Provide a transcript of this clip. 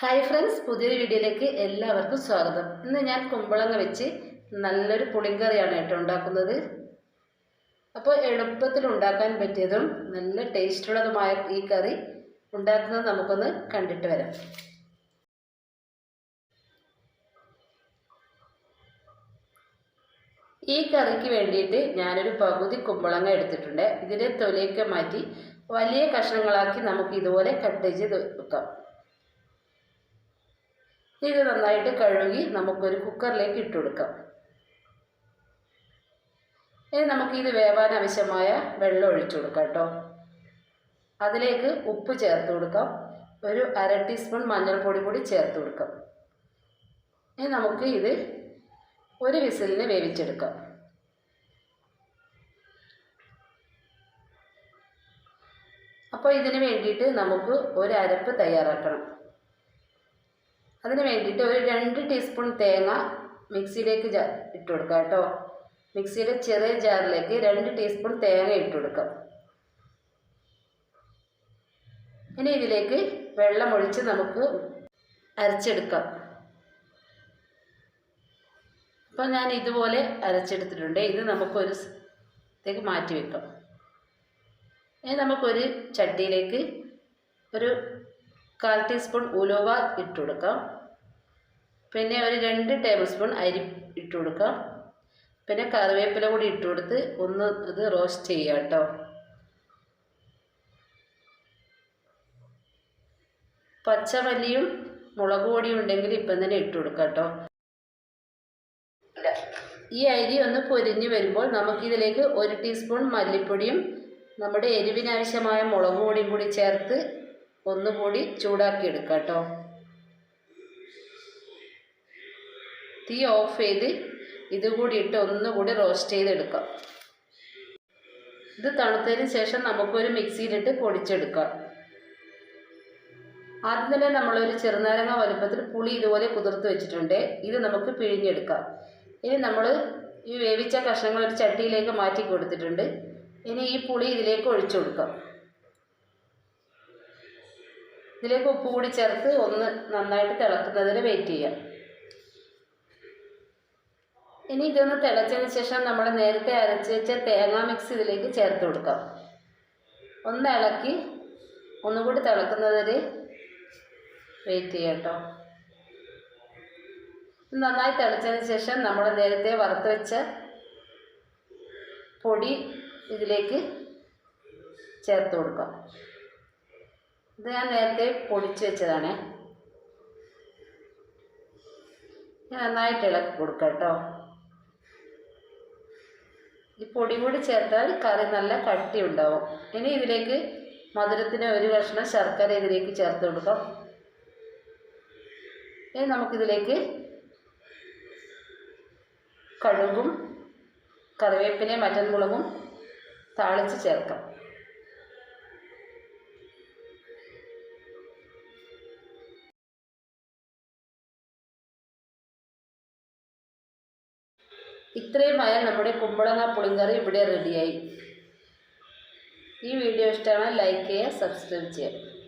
Hi friends പുതിയൊരു വീഡിയോയിലേക്ക് എല്ലാവർക്കും സ്വാഗതം. ഇന്ന് ഞാൻ കുമ്പളങ്ങ വെച്ച് നല്ലൊരു പുളിങ്കറിയാണ് കേട്ടോ ഉണ്ടാക്കുന്നത്. അപ്പോൾ എളുപ്പത്തിൽ ഉണ്ടാക്കാൻ പറ്റിയതും നല്ല ടേസ്റ്റുള്ളതുമായ ഈ കറി ഉണ്ടാക്കുന്നത് നമുക്കൊന്ന് കണ്ടിട്ട് വരാം. ഈ കറിക്ക് വേണ്ടിയിട്ട് ഞാനൊരു പകുതി കുമ്പളങ്ങ എടുത്തിട്ടുണ്ട്. ഇതിന്റെ തൊലിയൊക്കെ മാറ്റി വലിയ കഷ്ണങ്ങളാക്കി നമുക്ക് ഇതുപോലെ കട്ട് ചെയ്ത് വെക്കാം. ഇത് നന്നായിട്ട് കഴുകി നമുക്കൊരു കുക്കറിലേക്ക് ഇട്ട് കൊടുക്കാം. ഇനി നമുക്ക് ഇത് വേവാൻ ആവശ്യമായ വെള്ളം ഒഴിച്ചു കൊടുക്കാം കേട്ടോ. അതിലേക്ക് ഉപ്പ് ചേർത്ത് കൊടുക്കാം. ഒരു അര ടീസ്പൂൺ മഞ്ഞൾപ്പൊടി കൂടി ചേർത്ത് കൊടുക്കാം. ഇനി നമുക്ക് ഇത് ഒരു വിസിലിന് വേവിച്ചെടുക്കാം. അപ്പോൾ ഇതിന് വേണ്ടിയിട്ട് നമുക്ക് ഒരു അരപ്പ് തയ്യാറാക്കണം. അതിന് വേണ്ടിയിട്ട് ഒരു രണ്ട് ടീസ്പൂൺ തേങ്ങ മിക്സിയിലേക്ക് ഇട്ട് കൊടുക്കുക കേട്ടോ. മിക്സിയുടെ ചെറിയ ജാറിലേക്ക് രണ്ട് ടീസ്പൂൺ തേങ്ങ ഇട്ട് കൊടുക്കാം. ഇനി ഇതിലേക്ക് വെള്ളം ഒഴിച്ച് നമുക്ക് അരച്ചെടുക്കാം. അപ്പോൾ ഞാൻ ഇതുപോലെ അരച്ചെടുത്തിട്ടുണ്ട്. ഇത് നമുക്കൊരു ഇതേക്ക് മാറ്റി വെക്കാം. ഇനി നമുക്കൊരു ചട്ടിയിലേക്ക് ഒരു കാൽ ടീസ്പൂൺ ഉലുവ ഇട്ട് കൊടുക്കാം. പിന്നെ ഒരു രണ്ട് ടേബിൾ സ്പൂൺ അരി ഇട്ട് കൊടുക്കാം. പിന്നെ കറിവേപ്പില കൂടി ഇട്ട് കൊടുത്ത് ഒന്ന് ഇത് റോസ്റ്റ് ചെയ്യുക കേട്ടോ. പച്ചമല്ലിയും മുളക് പൊടിയും ഉണ്ടെങ്കിൽ ഇപ്പം തന്നെ ഇട്ട് കൊടുക്കാം കേട്ടോ. ഈ അരി ഒന്ന് പൊരിഞ്ഞ് വരുമ്പോൾ നമുക്കിതിലേക്ക് ഒരു ടീസ്പൂൺ മല്ലിപ്പൊടിയും നമ്മുടെ എരിവിനാവശ്യമായ മുളക് പൊടിയും കൂടി ചേർത്ത് ഒന്നുകൂടി ചൂടാക്കി എടുക്കാം കേട്ടോ. തീ ഓഫ് ചെയ്ത് ഇതുകൂടി ഇട്ട് ഒന്നുകൂടി റോസ്റ്റ് ചെയ്തെടുക്കാം. ഇത് തണുത്തതിന് ശേഷം നമുക്കൊരു മിക്സിയിലിട്ട് പൊടിച്ചെടുക്കാം. ആദ്യം തന്നെ നമ്മളൊരു ചെറുനാരങ്ങ വലുപ്പത്തിൽ പുളി ഇതുപോലെ കുതിർത്ത് വെച്ചിട്ടുണ്ട്. ഇത് നമുക്ക് പിഴിഞ്ഞെടുക്കാം. ഇനി നമ്മൾ ഈ വേവിച്ച കഷ്ണങ്ങൾ ഒരു ചട്ടിയിലേക്ക് മാറ്റി കൊടുത്തിട്ടുണ്ട്. ഇനി ഈ പുളി ഇതിലേക്ക് ഒഴിച്ചു കൊടുക്കാം. ഇതിലേക്ക് ഉപ്പ് കൂടി ചേർത്ത് ഒന്ന് നന്നായിട്ട് തിളക്കുന്നതിന് വെയിറ്റ് ചെയ്യാം. ഇനി ഇതൊന്ന് തിളച്ചതിന് ശേഷം നമ്മൾ നേരത്തെ അരച്ച് വെച്ച തേങ്ങ മിക്സ് ഇതിലേക്ക് ചേർത്ത് കൊടുക്കാം. ഒന്ന് ഇളക്കി ഒന്നുകൂടി തിളക്കുന്നതിന് വെയിറ്റ് ചെയ്യാം കേട്ടോ നന്നായി തിളച്ചതിന് ശേഷം നമ്മൾ നേരത്തെ വറുത്ത് വെച്ച പൊടി ഇതിലേക്ക് ചേർത്ത് കൊടുക്കാം. ഇത് ഞാൻ നേരത്തെ പൊടിച്ച് വെച്ചതാണ്. നന്നായിട്ട് ഇളക്കി കൊടുക്കാം കേട്ടോ. ഈ പൊടി കൂടി ചേർത്താൽ കറി നല്ല കട്ടി ഉണ്ടാവും ഇനി ഇതിലേക്ക് മധുരത്തിന് ഒരു കഷ്ണം ശർക്കര ഇതിലേക്ക് ചേർത്ത് കൊടുക്കാം. ഇനി നമുക്കിതിലേക്ക് കടുകും കറിവേപ്പിലയും മറ്റൻമുളകും താളിച്ച് ചേർക്കാം. ഇത്രയുമായാൽ നമ്മുടെ കുമ്പളങ്ങ പുളിങ്കറി ഇവിടെ റെഡിയായി ഈ വീഡിയോ ഇഷ്ടമാണ് ലൈക്ക് ചെയ്യുക സബ്സ്ക്രൈബ് ചെയ്യുക.